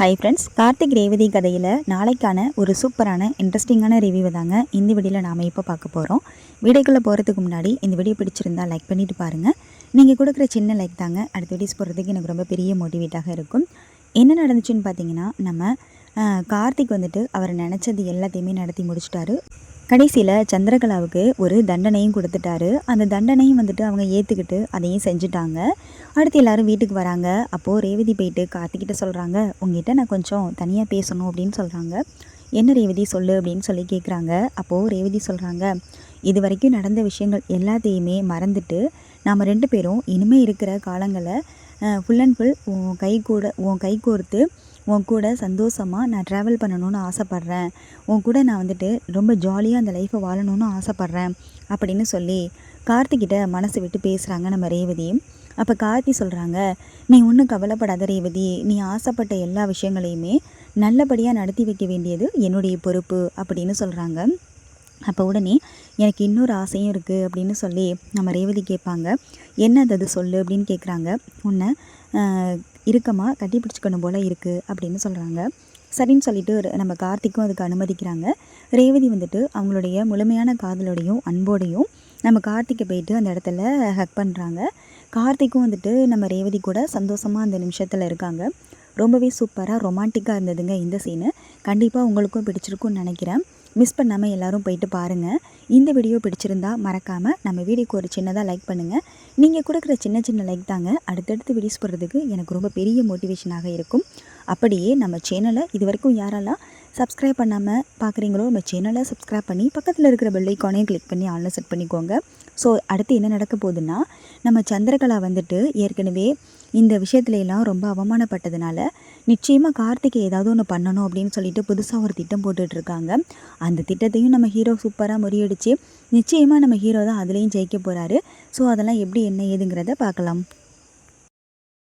Hi friends Karthik Revathi கதையில் நாளைக்கான ஒரு சூப்பரான இன்ட்ரெஸ்டிங்கான ரிவ்யூ தாங்க இந்த வீடியோவில் நாம் இப்போ பார்க்க போகிறோம் வீடியோக்குள்ளே போகிறதுக்கு முன்னாடி இந்த வீடியோ பிடிச்சிருந்தா லைக் பண்ணிவிட்டு பாருங்கள் நீங்கள் கொடுக்குற சின்ன லைக் தாங்க அடுத்த வீடியோஸ் போகிறதுக்கு எனக்கு ரொம்ப பெரிய மோட்டிவேட்டாக இருக்கும். என்ன நடந்துச்சுன்னு பார்த்தீங்கன்னா நம்ம கார்த்திக் வந்துட்டு அவர் நினச்சது எல்லாத்தையுமே நடத்தி முடிச்சிட்டாரு. கடைசியில் சந்திரகலாவுக்கு ஒரு தண்டனையும் கொடுத்துட்டாரு. அந்த தண்டனையும் வந்துட்டு அவங்க ஏற்றுக்கிட்டு அதையும் செஞ்சுட்டாங்க. அடுத்து எல்லாரும் வீட்டுக்கு வராங்க. அப்போது ரேவதி போயிட்டு கார்த்திக்கிட்ட சொல்கிறாங்க உங்ககிட்ட நான் கொஞ்சம் தனியாக பேசணும் அப்படின்னு சொல்கிறாங்க என்ன ரேவதி சொல்லு அப்படின்னு சொல்லி கேட்குறாங்க அப்போது ரேவதி சொல்கிறாங்க இது வரைக்கும் நடந்த விஷயங்கள் எல்லாத்தையுமே மறந்துட்டு நாம் ரெண்டு பேரும் இனிமேல் இருக்கிற காலங்களை ஃபுல் அண்ட் ஃபுல் உன் கை கூட உன் கை கோர்த்து உன் கூட சந்தோஷமாக நான் ட்ராவல் பண்ணணும்னு ஆசைப்பட்றேன். உன் கூட நான் வந்துட்டு ரொம்ப ஜாலியாக அந்த லைஃப்பை வாழணும்னு ஆசைப்பட்றேன் அப்படின்னு சொல்லி கார்த்திக்கிட்ட மனசு விட்டு பேசுகிறாங்க நம்ம ரேவதி. அப்போ கார்த்தி சொல்கிறாங்க நீ ஒன்றும் கவலைப்படாத ரேவதி. நீ ஆசைப்பட்ட எல்லா விஷயங்களையுமே நல்லபடியாக நடத்தி வைக்க வேண்டியது என்னுடைய பொறுப்பு அப்படின்னு சொல்கிறாங்க அப்போ உடனே எனக்கு இன்னொரு ஆசையும் இருக்குது அப்படின்னு சொல்லி நம்ம ரேவதி கேட்பாங்க. என்ன அது சொல்லு அப்படின்னு கேட்குறாங்க உன்னை ஆஹ், இறுக்கமா கட்டி பிடிச்சிக்கணும் போல் இருக்குது அப்படின்னு சொல்கிறாங்க சரின்னு சொல்லிட்டு ஒரு- நம்ம கார்த்திக்கும் அதுக்கு அனுமதிக்கிறாங்க. ரேவதி வந்துட்டு அவங்களுடைய முழுமையான காதலோடையும் அன்போடையும் நம்ம கார்த்திக்கை போயிட்டு அந்த இடத்துல ஹக் பண்ணுறாங்க கார்த்திக்கும் வந்துட்டு நம்ம ரேவதி கூட சந்தோஷமாக அந்த நிமிஷத்தில் இருக்காங்க. ரொம்பவே சூப்பராக ரொமான்டிக்காக இருந்ததுங்க இந்த சீனு கண்டிப்பாக உங்களுக்கும் பிடிச்சிருக்கும்னு நினைக்கிறேன். மிஸ் பண்ணாமல் எல்லாரும் போயிட்டு பாருங்கள் இந்த வீடியோ பிடிச்சிருந்தா மறக்காமல் நம்ம வீடியோக்கு ஒரு சின்னதாக லைக் பண்ணுங்கள் நீங்கள் கொடுக்குற சின்ன சின்ன லைக் தாங்க அடுத்தடுத்து வீடியோஸ் போடுறதுக்கு எனக்கு ரொம்ப பெரிய மோட்டிவேஷனாக இருக்கும். அப்படியே நம்ம சேனலை இது வரைக்கும் யாரெல்லாம் சப்ஸ்கிரைப் பண்ணாமல் பார்க்குறீங்களோ நம்ம சேனலை சப்ஸ்கிரைப் பண்ணி பக்கத்தில் இருக்கிற பெல் ஐக்கானையும் கிளிக் பண்ணி ஆன்லைன் செட் பண்ணிக்கோங்க. ஸோ அடுத்து என்ன நடக்க போகுதுன்னா நம்ம சந்திரகலா வந்துட்டு ஏற்கனவே இந்த விஷயத்துலலாம் ரொம்ப அவமானப்பட்டதுனால நிச்சயமாக கார்த்திகை ஏதாவது ஒன்று பண்ணணும் அப்படின்னு சொல்லிட்டு புதுசாக ஒரு திட்டம் போட்டுட்ருக்காங்க அந்த திட்டத்தையும் நம்ம ஹீரோ சூப்பராக முறியடிச்சு நிச்சயமாக நம்ம ஹீரோ தான் அதுலேயும் ஜெயிக்க போகிறாரு ஸோ அதெல்லாம் எப்படி என்ன ஏதுங்கிறத பார்க்கலாம்.